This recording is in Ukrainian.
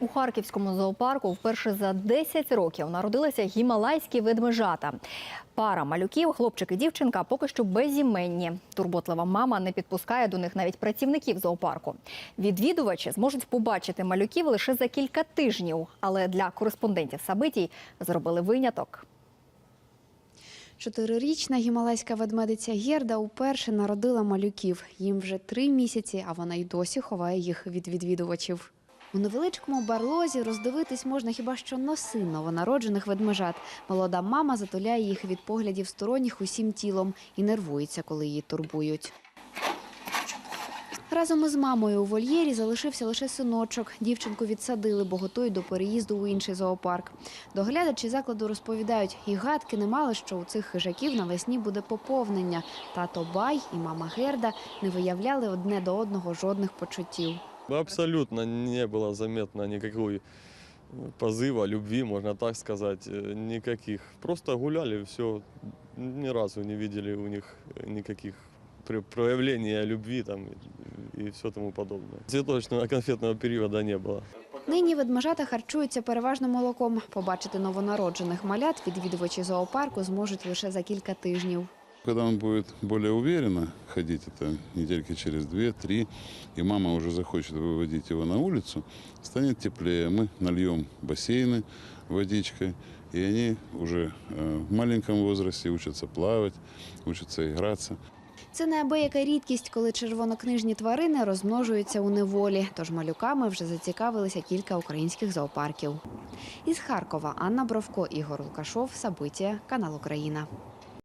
У Харківському зоопарку вперше за 10 років народилися гімалайські ведмежата. Пара малюків, хлопчик і дівчинка, поки що безіменні. Турботлива мама не підпускає до них навіть працівників зоопарку. Відвідувачі зможуть побачити малюків лише за кілька тижнів, але для кореспондентів Сабитій зробили виняток. Чотирирічна гімалайська ведмедиця Герда уперше народила малюків. Їм вже три місяці, а вона й досі ховає їх від відвідувачів. У невеличкому барлозі роздивитись можна хіба що носи новонароджених ведмежат. Молода мама затуляє їх від поглядів сторонніх усім тілом і нервується, коли її турбують. Разом із мамою у вольєрі залишився лише синочок. Дівчинку відсадили, бо готують до переїзду у інший зоопарк. Доглядачі закладу розповідають, і гадки не мали, що у цих хижаків навесні буде поповнення. Тато Бай і мама Герда не виявляли одне до одного жодних почуттів. Абсолютно не было заметно никакой позыва, любви, можно так сказать, э, никаких. Просто гуляли, все, ни разу не видели у них никаких при- проявления любви там и все тому подобное. Цветочного конфетного периода не было. Нині ведмежата харчуються переважно молоком. Побачити новонароджених малят відвідувачі зоопарку зможуть лише за кілька тижнів. Когда он будет более уверенно ходить, это недельки через две-три, и мама уже захочет выводить его на улицу, станет теплее. Мы нальем бассейны водичкой, и они уже э, в маленьком возрасте учатся плавать, учатся играться. Це неабияка рідкість, коли червонокнижні тварини розмножуються у неволі. Тож малюками вже зацікавилися кілька українських зоопарків. Із Харкова Анна Бровко, Ігор Лукашов, Сабитія, канал Україна.